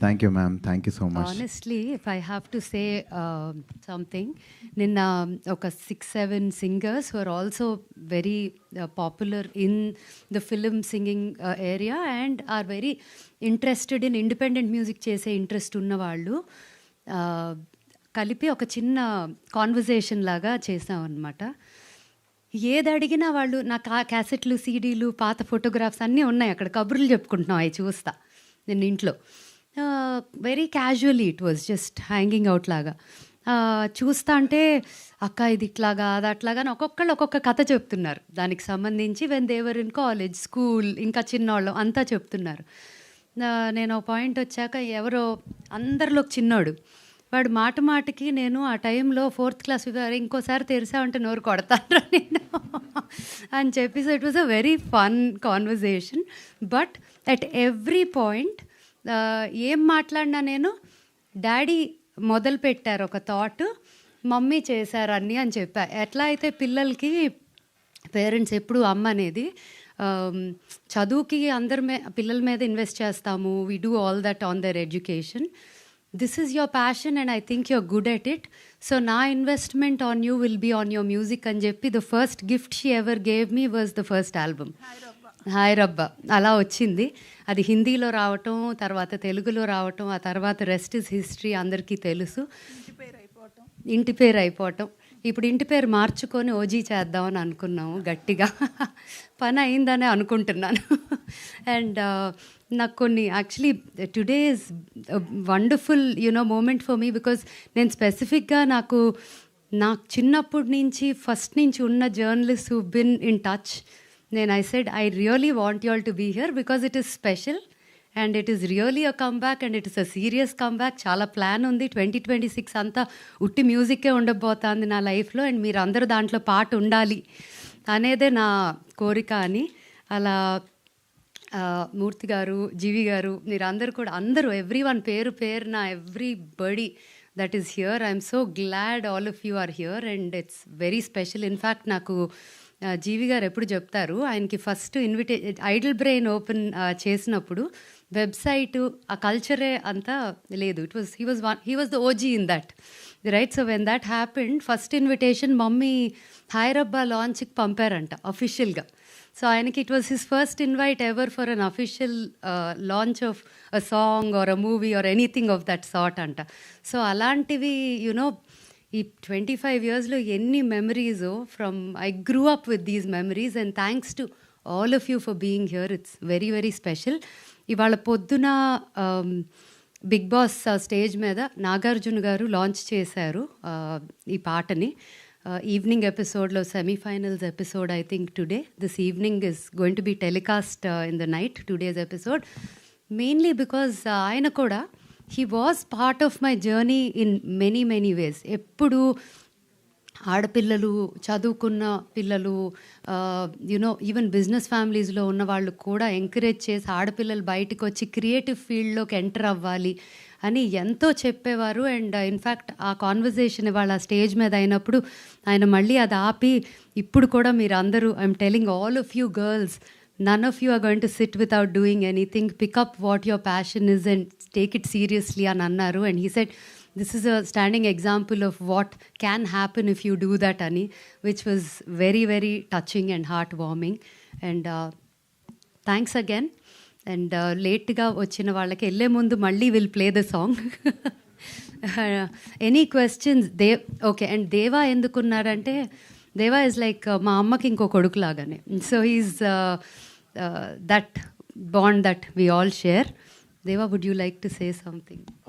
Thank you ma'am thank you so much honestly if I have to say something నిన్న um, ఒక six seven singers are also very popular in the film singing area and are very interested in independent music చేసే interest ఉన్నవాళ్ళు uh, కలిపి ఒక చిన్న conversation లాగా చేసామన్నమాట ఏది అడిగినా వాళ్ళు నా కా క్యాసెట్లు సీడీలు పాత ఫోటోగ్రాఫ్స్ అన్నీ ఉన్నాయి అక్కడ. కబుర్లు చెప్పుకుంటున్నాం అవి చూస్తా నేను ఇంట్లో. Very casually it was just hanging out లాగా. చూస్తా అంటే అక్క ఇది ఇట్లాగా అది అట్లాగా అని ఒక్కొక్కళ్ళు ఒక్కొక్క కథ చెప్తున్నారు. దానికి సంబంధించి when they were in college school ఇంకా చిన్నవాళ్ళం అంతా చెప్తున్నారు. నేను ఒక పాయింట్ వచ్చాక ఎవరో అందరిలో చిన్నోడు. వాడు మాట మాటకి నేను ఆ టైంలో ఫోర్త్ క్లాస్ ఇంకోసారి తెరిసామంటే నోరు కొడతాను నేను అని చెప్పి so it was a very fun conversation but at every point ఏం మాట్లాడినా నేను డాడీ మొదలు పెట్టారు ఒక థాట్ మమ్మీ చేశారు అన్నీ అని చెప్పా. ఎట్లా అయితే పిల్లలకి పేరెంట్స్ ఎప్పుడు అమ్మ అనేది చదువుకి అందరి మే పిల్లల మీద ఇన్వెస్ట్ చేస్తాము we do all that on their education this is your passion and I think you're good at it so నా investment on you will be on your music అని చెప్పి the first gift she ever gave me was the first album Hai Rabba. అలా వచ్చింది. అది హిందీలో రావటం తర్వాత తెలుగులో రావటం ఆ తర్వాత రెస్ట్ ఇస్ హిస్టరీ అందరికీ తెలుసు. ఇంటి పేరు అయిపోవటం. ఇప్పుడు ఇంటి పేరు మార్చుకొని ఓజీ చేద్దామని అనుకున్నాము గట్టిగా. పని అయిందనే అనుకుంటున్నాను. అండ్ నాకు కొన్ని actually today is wonderful you know moment for me because నేను స్పెసిఫిక్గా నాకు నాకు చిన్నప్పటి నుంచి ఫస్ట్ నుంచి ఉన్న journalist who been in touch నేను I said I really want you all to be here because it is special and it is really a comeback and it is a serious comeback చాలా plan ఉంది. Twenty twenty six అంతా ఉట్టి మ్యూజిక్కే ఉండబోతుంది నా లైఫ్లో and మీరు అందరూ దాంట్లో పాట ఉండాలి. అనేదే నా కోరిక అని అలా మూర్తి గారు జీవి గారు మీరు అందరు కూడా అందరూ ఎవ్రీ వన్ పేరు పేరు నా everybody that is here I'm so glad all of you are here and it's very special in fact నాకు జీవి గారు ఎప్పుడు చెప్తారు ఆయనకి first invite Idlebrain open చేసినప్పుడు వెబ్సైట్ ఆ కల్చరే అంతా లేదు. It was he was one he was the OG in that. Right? So when that happened first invitation mummy హైరబ్బా లాంచ్కి పంపారంట అఫీషియల్గా. సో ఆయనకి it was his first invite ever for an official launch of a song or a movie or anything of that sort అంట. So అలాంటివి you know ఈ twenty five ఇయర్స్లో ఎన్ని memories from I grew up with these memories and thanks to all of you for being here it's very very special ఇవాళ పొద్దున big boss stage మీద నాగార్జున గారు launch చేశారు ఈ పాటని. ఈవినింగ్ ఎపిసోడ్లో semifinals episode I think today this evening is going to be telecast in the night today's episode mainly because ఆయన కూడా he was part of my journey in many many ways ఎప్పుడు ఆడపిల్లలు చదువుకున్న పిల్లలు యునో ఈవెన్ బిజినెస్ ఫ్యామిలీస్లో ఉన్న వాళ్ళు కూడా ఎంకరేజ్ చేసి ఆడపిల్లలు బయటకు వచ్చి క్రియేటివ్ ఫీల్డ్లోకి ఎంటర్ అవ్వాలి అని ఎంతో చెప్పేవారు. అండ్ ఇన్ఫ్యాక్ట్ uh, ఆ కాన్వర్జేషన్ ఆ స్టేజ్ మీద అయినప్పుడు ఆయన మళ్ళీ అది ఆపి ఇప్పుడు కూడా మీరు అందరూ I'm telling all of you girls none of you are going to sit without doing anything pick up what your passion is and take it seriously అని అన్నారు. And he said this is a standing example of what can happen if you do that అని which was very very touching and heart warming and thanks again and లేట్గా వచ్చిన వాళ్ళకి వెళ్ళే ముందు మళ్ళీ will play the song any questions they okay and Deva ఎందుకున్నారంటే Deva is like మా అమ్మకి ఇంకో కొడుకు లాగానే so is Uh, that bond that we all share. Deva, would you like to say something?